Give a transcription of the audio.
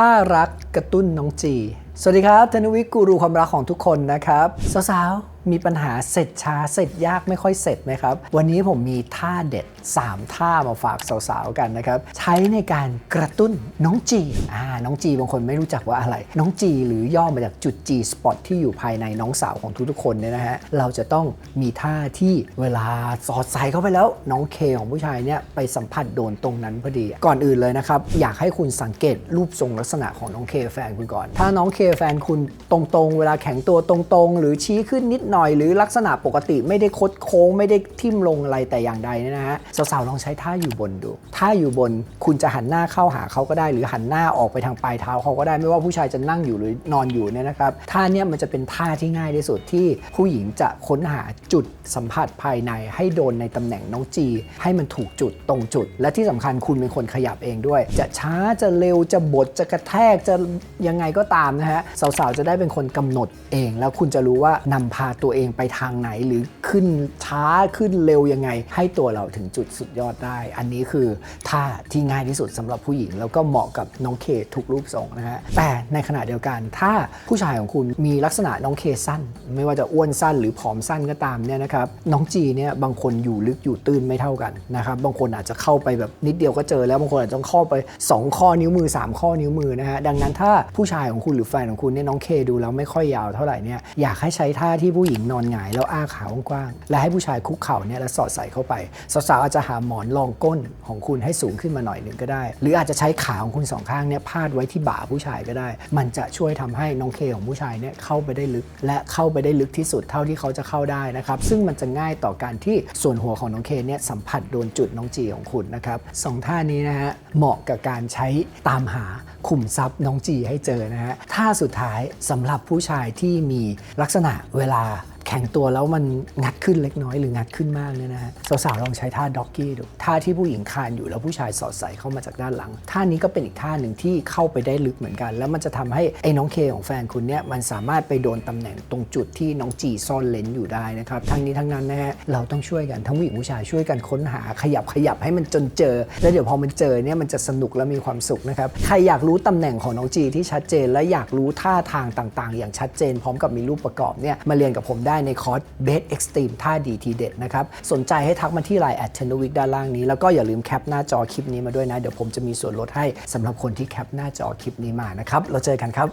ถ้ารักกระตุ้นน้องจี สวัสดีครับธนวิทย์กูรูความรักของทุกคนนะครับสาวๆมีปัญหาเสร็จช้าเสร็จยากไม่ค่อยเสร็จไหมครับ วันนี้ผมมีท่าเด็ด 3 ท่ามาฝากสาวๆกันนะครับ ใช้ในการกระตุ้นน้องจีอ่าน้องจีบางคนไม่รู้จักว่าอะไร น้องจีหรือย่อมาจากจุด G spot ที่อยู่ภายในน้องสาวของทุกๆคนเนี่ยนะฮะเราจะต้องมีท่าที่เวลาสอดใส่เข้าไปแล้ว น้องเคของผู้ชายเนี่ยไปสัมผัสโดนตรงนั้นพอดี ก่อนอื่นเลยนะครับอยากให้คุณสังเกตรูปทรงลักษณะของน้องเคแฟนคุณก่อน ถ้าน้องเคแฟนคุณตรงๆ เวลาแข็งตัวตรงๆ หรือชี้ขึ้นนิดหน่อย หรือลักษณะปกติไม่ได้คดโค้ง ไม่ได้ทิ่มลงอะไรแต่อย่างใดเนี่ยนะฮะสาวๆลองใช้ท่าอยู่บนดูท่าอยู่บนคุณจะหันหน้าเข้าหาเขาก็ได้ หรือหันหน้าออกไปทางปลายเท้าเขาก็ได้ไม่ว่าผู้ชายจะนั่งอยู่หรือนอนอยู่เนี่ยนะครับท่าเนี้ยมันจะเป็นท่าที่ง่ายที่สุดที่ผู้หญิงจะค้นหาจุดสัมผัสภายในให้โดนในตำแหน่งน้องจี ให้มันถูกจุดตรงจุด และที่สำคัญคุณเป็นคนขยับเองด้วย จะช้าจะเร็วจะบดจะกระแทกจะยังไงก็ตามนะฮะสาวๆ จะได้เป็นคนกำหนดเอง แล้วคุณจะรู้ว่านำพาตัวเองไปทางไหนหรือขึ้นช้าขึ้นเร็วยังไง ให้ตัวเราถึงจุดสุดยอดได้ อันนี้คือท่าที่ง่ายที่สุดสำหรับผู้หญิง แล้วก็เหมาะกับน้องเคทุกรูปทรงนะฮะแต่ในขณะเดียวกัน ถ้าผู้ชายของคุณมีลักษณะน้องเคสั้น ไม่ว่าจะอ้วนสั้นหรือผอมสั้นก็ตามเนี่ยนะครับน้องจีเนี่ยบางคนอยู่ลึกอยู่ตื้นไม่เท่ากันนะครับบางคนอาจจะเข้าไปแบบนิดเดียวก็เจอแล้วบางคนอาจจะต้องเข้าไป 2 ข้อนิ้วมือ 3 ข้อนิ้วมือนะฮะดังนั้นถ้าผู้ชายของคุณหรือแฟนของคุณเนี่ยน้องเคดูแล้วไม่ค่อยยาวเท่าไหร่เนี่ยอยากให้ใช้ท่าที่ผู้หญิงนอนหงายแล้วอ้าขากว้างๆและให้ผู้ชายคุกเข่าเนี่ยแล้วสอดใส่เข้าไปสาวๆอาจจะหาหมอนรองก้นของคุณให้สูงขึ้นมาหน่อยหนึ่งก็ได้ หรืออาจจะใช้ขาของคุณสองข้างเนี่ยพาดไว้ที่บ่าผู้ชายก็ได้ มันจะช่วยทำให้น้องเคของผู้ชายเนี่ยเข้าไปได้ลึก และเข้าไปได้ลึกที่สุดเท่าที่เขาจะเข้าได้นะครับซึ่งมันจะง่ายต่อการที่ส่วนหัวของน้องเคเนี่ยสัมผัสโดนจุดน้องจีของคุณนะครับสองท่านี้นะฮะเหมาะกับการใช้ตามหาขุมทรัพย์น้องจีให้เจอนะฮะท่าสุดท้ายสำหรับผู้ชายที่มีลักษณะเวลา แข็งตัวแล้วมันงัดขึ้นเล็กน้อยหรืองัดขึ้นมากเนี่ยนะฮะสาวๆลองใช้ท่าด็อกกี้ดูท่าที่ผู้หญิงคานอยู่แล้วผู้ชายสอดใส่เข้ามาจากด้านหลัง ท่านี้ก็เป็นอีกท่าหนึ่งที่เข้าไปได้ลึกเหมือนกัน แล้วมันจะทำให้ไอ้น้องเคของแฟนคุณเนี่ยมันสามารถไปโดนตำแหน่งตรงจุดที่น้องจีซ่อนเลนอยู่ได้นะครับทั้งนี้ทั้งนั้นนะฮะเราต้องช่วยกันทั้งผู้หญิงผู้ชายช่วยกันค้นหาขยับขยับให้มันจนเจอ แล้วเดี๋ยวพอมันเจอเนี่ยมันจะสนุกและมีความสุขนะครับใครอยากรู้ตำแหน่งของน้องจีที่ชัดเจน และอยากรู้ท่าทางต่าง ๆ อย่างชัดเจน พร้อมกับมีรูปประกอบเนี่ยมาเรียนกับผมได้ในคอร์ส Best Extreme ท่าดีทีเด็ดนะครับ สนใจให้ทักมาที่ไลน์ at t e n o w i k ด้านล่างนี้ แล้วก็อย่าลืมแคปหน้าจอคลิปนี้มาด้วยนะ เดี๋ยวผมจะมีส่วนลดให้สำหรับคนที่แคปหน้าจอคลิปนี้มานะครับเราเจอกันครับ